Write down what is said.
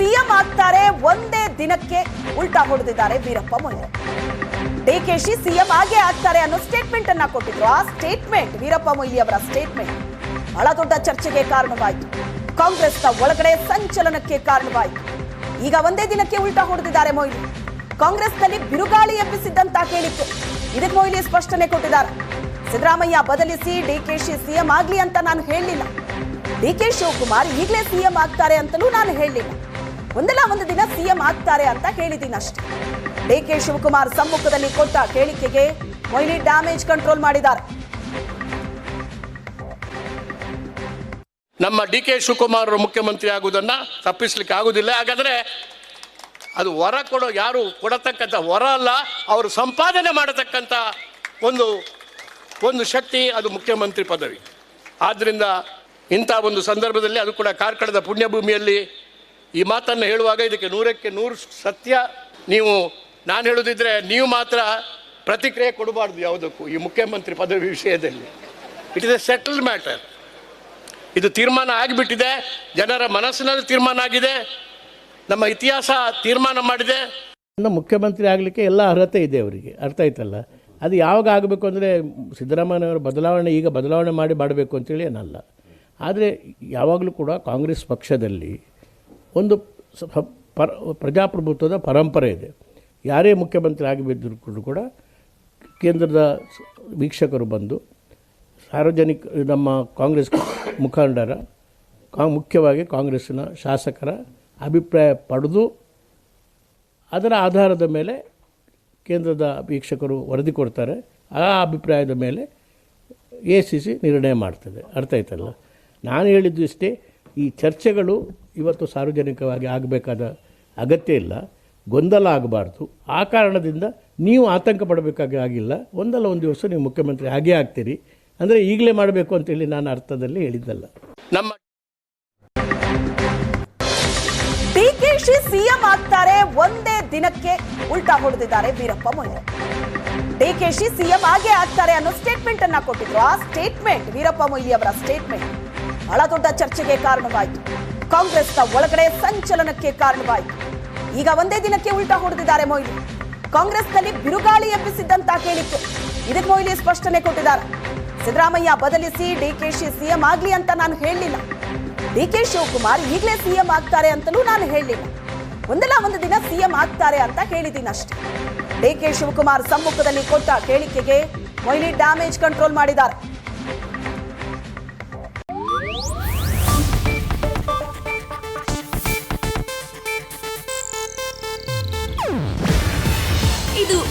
CM ಆಗ್ತಾರೆ ಒಂದೇ ದಿನಕ್ಕೆ ಉಲ್ಟಾ ಹೊಡೆದಿದ್ದಾರೆ ವೀರಪ್ಪ ಮೊಯ್ಲಿ. ಡಿಕೆಶಿ ಸಿಎಂ ಆಗೇ ಆಗ್ತಾರೆ ಅನ್ನೋ ಸ್ಟೇಟ್ಮೆಂಟ್ ಅನ್ನ ಕೊಟ್ಟಿದ್ರು. ಆ ಸ್ಟೇಟ್ಮೆಂಟ್ ವೀರಪ್ಪ ಮೊಯ್ಲಿ ಅವರ ಸ್ಟೇಟ್ಮೆಂಟ್ ಬಹಳ ದೊಡ್ಡ ಚರ್ಚೆಗೆ ಕಾರಣವಾಯಿತು. ಕಾಂಗ್ರೆಸ್ನ ಒಳಗಡೆ ಸಂಚಲನಕ್ಕೆ ಕಾರಣವಾಯಿತು. ಈಗ ಒಂದೇ ದಿನಕ್ಕೆ ಉಲ್ಟಾ ಹೊಡೆದಿದ್ದಾರೆ ಮೊಯ್ಲಿ. ಕಾಂಗ್ರೆಸ್ನಲ್ಲಿ ಬಿರುಗಾಳಿ ಎಬ್ಬಿಸಿದ್ದಂತ ಕೇಳಿತ್ತು ಇದಕ್ಕೆ ಮೊಯ್ಲಿ ಸ್ಪಷ್ಟನೆ ಕೊಟ್ಟಿದ್ದಾರೆ. ಸಿದ್ದರಾಮಯ್ಯ ಬದಲಿಸಿ ಡಿಕೆಶಿ ಸಿಎಂ ಆಗ್ಲಿ ಅಂತ ನಾನು ಹೇಳಲಿಲ್ಲ ಡಿಕೆ ಶಿವಕುಮಾರ್ ಈಗಲೇ ಸಿಎಂ ಆಗ್ತಾರೆ ಅಂತಲೂ ನಾನು ಹೇಳಲಿಲ್ಲ ಒಂದಲ್ಲ ಒಂದು ದಿನ ಸಿಎಂ ಆಗ್ತಾರೆ ಅಂತ ಹೇಳಿದ್ದೀನಿ ಅಷ್ಟೇ. ಡಿ ಕೆ ಶಿವಕುಮಾರ್ ಸಮ್ಮುಖದಲ್ಲಿ ಕೊಟ್ಟ ಹೇಳಿಕೆಗೆ ಮೊಯ್ಲಿ ಡ್ಯಾಮೇಜ್ ಕಂಟ್ರೋಲ್ ಮಾಡಿದ್ದಾರೆ. ನಮ್ಮ ಡಿ ಕೆ ಶಿವಕುಮಾರ್ ಮುಖ್ಯಮಂತ್ರಿ ಆಗುವುದನ್ನು ತಪ್ಪಿಸ್ಲಿಕ್ಕೆ ಆಗುವುದಿಲ್ಲ ಹಾಗಾದರೆ ಅದು ವರ ಕೊಡೋ ಯಾರು ಕೊಡತಕ್ಕಂಥ ವರ ಅಲ್ಲ, ಅವರು ಸಂಪಾದನೆ ಮಾಡತಕ್ಕಂಥ ಒಂದು ಒಂದು ಶಕ್ತಿ ಅದು ಮುಖ್ಯಮಂತ್ರಿ ಪದವಿ. ಆದ್ದರಿಂದ ಇಂಥ ಒಂದು ಸಂದರ್ಭದಲ್ಲಿ ಅದು ಕೂಡ ಕಾರ್ಕಳದ ಪುಣ್ಯಭೂಮಿಯಲ್ಲಿ ಈ ಮಾತನ್ನು ಹೇಳುವಾಗ ಇದಕ್ಕೆ ನೂರಕ್ಕೆ ನೂರು ಸತ್ಯ ನೀವು, ನಾನು ಹೇಳೋದಿದ್ರೆ ನೀವು ಮಾತ್ರ ಪ್ರತಿಕ್ರಿಯೆ ಕೊಡಬಾರ್ದು ಯಾವುದಕ್ಕೂ ಈ ಮುಖ್ಯಮಂತ್ರಿ ಪದವಿ ವಿಷಯದಲ್ಲಿ. It is a settle matter ಇದು ತೀರ್ಮಾನ ಆಗಿಬಿಟ್ಟಿದೆ, ಜನರ ಮನಸ್ಸಿನಲ್ಲಿ ತೀರ್ಮಾನ ಆಗಿದೆ, ನಮ್ಮ ಇತಿಹಾಸ ತೀರ್ಮಾನ ಮಾಡಿದೆ. ಮುಖ್ಯಮಂತ್ರಿ ಆಗಲಿಕ್ಕೆ ಎಲ್ಲ ಅರ್ಹತೆ ಇದೆ ಅವರಿಗೆ, ಅರ್ಥ ಆಯ್ತಲ್ಲ? ಅದು ಯಾವಾಗ ಆಗಬೇಕು ಅಂದರೆ ಸಿದ್ದರಾಮಯ್ಯನವರ ಬದಲಾವಣೆ, ಈಗ ಬದಲಾವಣೆ ಮಾಡಿ ಮಾಡಬೇಕು ಅಂತೇಳಿ ಏನಲ್ಲ. ಆದರೆ ಯಾವಾಗಲೂ ಕೂಡ ಕಾಂಗ್ರೆಸ್ ಪಕ್ಷದಲ್ಲಿ ಒಂದು ಪರ ಪ್ರಜಾಪ್ರಭುತ್ವದ ಪರಂಪರೆ ಇದೆ. ಯಾರೇ ಮುಖ್ಯಮಂತ್ರಿ ಆಗಿಬಿದ್ದರೂ ಕೂಡ ಕೇಂದ್ರದ ವೀಕ್ಷಕರು ಬಂದು, ಸಾರ್ವಜನಿಕ, ನಮ್ಮ ಕಾಂಗ್ರೆಸ್ ಮುಖಂಡರ, ಕಾ ಮುಖ್ಯವಾಗಿ ಕಾಂಗ್ರೆಸ್ಸಿನ ಶಾಸಕರ ಅಭಿಪ್ರಾಯ ಪಡೆದು, ಅದರ ಆಧಾರದ ಮೇಲೆ ಕೇಂದ್ರದ ವೀಕ್ಷಕರು ವರದಿ ಕೊಡ್ತಾರೆ. ಆ ಅಭಿಪ್ರಾಯದ ಮೇಲೆ ಎ ಸಿ ಸಿ ನಿರ್ಣಯ ಮಾಡ್ತದೆ. ಅರ್ಥ ಆಯ್ತಲ್ಲ? ನಾನು ಹೇಳಿದ್ದು ಇಷ್ಟೇ, ಈ ಚರ್ಚೆಗಳು ಇವತ್ತು ಸಾರ್ವಜನಿಕವಾಗಿ ಆಗಬೇಕಾದ ಅಗತ್ಯ ಇಲ್ಲ. ಗೊಂದಲ ಆಗಬಾರ್ದು. ಆ ಕಾರಣದಿಂದ ನೀವು ಆತಂಕ ಪಡಬೇಕಾಗಿ ಆಗಿಲ್ಲ. ಒಂದಲ್ಲ ಒಂದು ದಿವಸ ನೀವು ಮುಖ್ಯಮಂತ್ರಿ ಹಾಗೇ ಆಗ್ತೀರಿ. ಅಂದರೆ ಈಗಲೇ ಮಾಡಬೇಕು ಅಂತೇಳಿ ನಾನು ಅರ್ಥದಲ್ಲಿ ಹೇಳಿದ್ದಲ್ಲ. ನಮ್ಮ ಡಿಕೆಶಿ ಸಿಎಂ ಆಗ್ತಾರೆ. ಒಂದೇ ದಿನಕ್ಕೆ ಉಲ್ಟಾ ಹೊಡೆದಿದ್ದಾರೆ ವೀರಪ್ಪ ಮೊಯ್ಲಿ. ಡಿಕೆಶಿ ಸಿಎಂ ಆಗೇ ಆಗ್ತಾರೆ ಅನ್ನೋ ಸ್ಟೇಟ್ಮೆಂಟ್ ಅನ್ನ ಕೊಟ್ಟಿದ್ರು. ಆ ಸ್ಟೇಟ್ಮೆಂಟ್ ವೀರಪ್ಪ ಮೊಯ್ಲಿ ಅವರ ಸ್ಟೇಟ್ಮೆಂಟ್ ಬಹಳ ದೊಡ್ಡ ಚರ್ಚೆಗೆ ಕಾರಣವಾಯಿತು. ಕಾಂಗ್ರೆಸ್ನ ಒಳಗಡೆ ಸಂಚಲನಕ್ಕೆ ಕಾರಣವಾಯಿತು. ಈಗ ಒಂದೇ ದಿನಕ್ಕೆ ಉಲ್ಟಾ ಹೊಡೆದಿದ್ದಾರೆ ಮೊಯ್ಲಿ. ಕಾಂಗ್ರೆಸ್ನಲ್ಲಿ ಬಿರುಗಾಳಿ ಎಬ್ಬಿಸಿದ್ದಂತ ಕೇಳಿತ್ತು ಇದಕ್ಕೆ ಮೊಯ್ಲಿ ಸ್ಪಷ್ಟನೆ ಕೊಟ್ಟಿದ್ದಾರೆ. ಸಿದ್ದರಾಮಯ್ಯ ಬದಲಿಸಿ ಡಿಕೆಶಿ ಸಿಎಂ ಆಗ್ಲಿ ಅಂತ ನಾನು ಹೇಳಲಿಲ್ಲ ಡಿಕೆ ಶಿವಕುಮಾರ್ ಈಗಲೇ ಸಿಎಂ ಆಗ್ತಾರೆ ಅಂತಲೂ ನಾನು ಹೇಳಲಿಲ್ಲ ಒಂದಲ್ಲ ಒಂದು ದಿನ ಸಿಎಂ ಆಗ್ತಾರೆ ಅಂತ ಹೇಳಿದ್ದೀನಿ ಅಷ್ಟೇ ಡಿಕೆ ಶಿವಕುಮಾರ್ ಸಮ್ಮುಖದಲ್ಲಿ ಕೊಟ್ಟ ಹೇಳಿಕೆಗೆ ಮೊಯ್ಲಿ ಡ್ಯಾಮೇಜ್ ಕಂಟ್ರೋಲ್ ಮಾಡಿದ್ದಾರೆ.